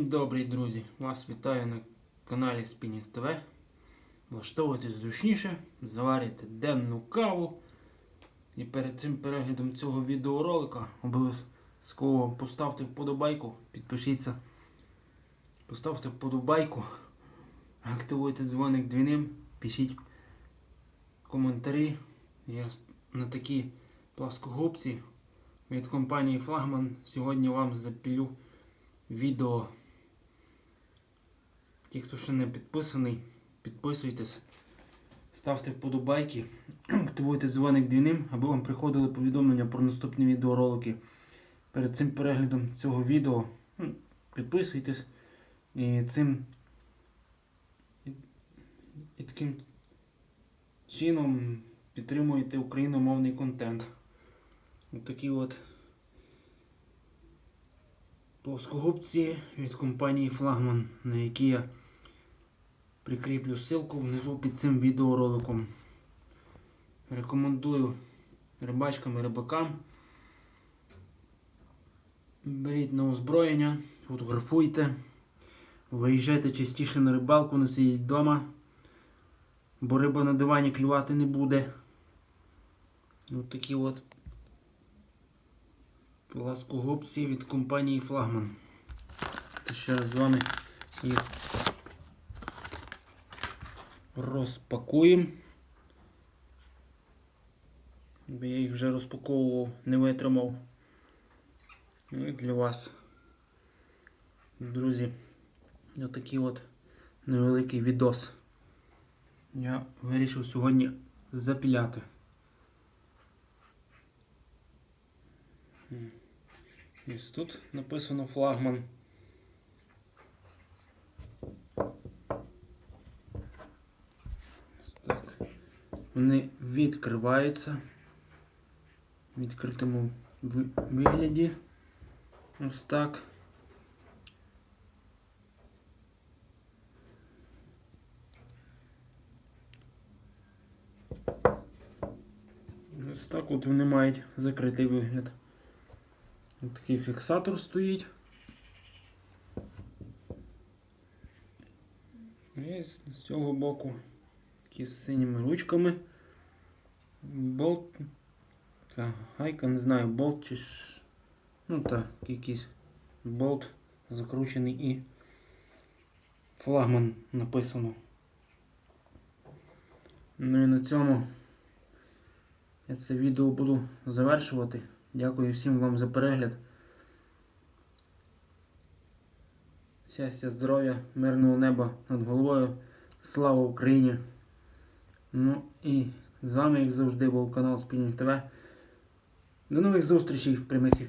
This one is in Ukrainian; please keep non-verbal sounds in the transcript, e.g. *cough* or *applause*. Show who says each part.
Speaker 1: Добрий друзі! Вас вітаю на каналі Spinning TV. Влаштовуйтесь зручніше, заварюйте денну каву. І перед цим переглядом цього відеоролика обов'язково поставте вподобайку, підпишіться, поставте вподобайку, активуйте дзвоник дзвіним, пишіть коментарі. Я на такі пласкогубці від компанії Флагман сьогодні вам запілю відео. Ті, хто ще не підписаний, підписуйтесь, ставте вподобайки, *clears throat* активуйте дзвоник дзвіним, аби вам приходили повідомлення про наступні відеоролики. Перед цим переглядом цього відео підписуйтесь і цим і таким чином підтримуєте україномовний контент. Ось такі от плоскогубці від компанії Флагман, на які я прикріплю ссылку внизу під цим відеороликом. Рекомендую рибачкам і рибакам. Беріть на озброєння, фотографуйте, виїжджайте частіше на рибалку, не сидіть вдома, бо риба на дивані клювати не буде. Ось такі от пласкогубці від компанії Флагман. Ще раз з вами їх розпакуємо. Я їх вже розпаковував, не витримав. Ну і для вас, друзі, отакий от невеликий відос. Я вирішив сьогодні запіляти. Ось тут написано флагман. Вони відкриваються в відкритому вигляді. Ось так. Ось так от вони мають закритий вигляд. Ось такий фіксатор стоїть. І з цього боку такі з синіми ручками. Болт. Та, гайка, не знаю, болт чи ж. Ну так, якийсь болт закручений і флагман написано. Ну і на цьому я це відео буду завершувати. Дякую всім вам за перегляд. Щастя, здоров'я, мирного неба над головою. Слава Україні! Ну і з вами, як завжди, був канал Спільник ТВ. До нових зустрічей в прямих ефірах.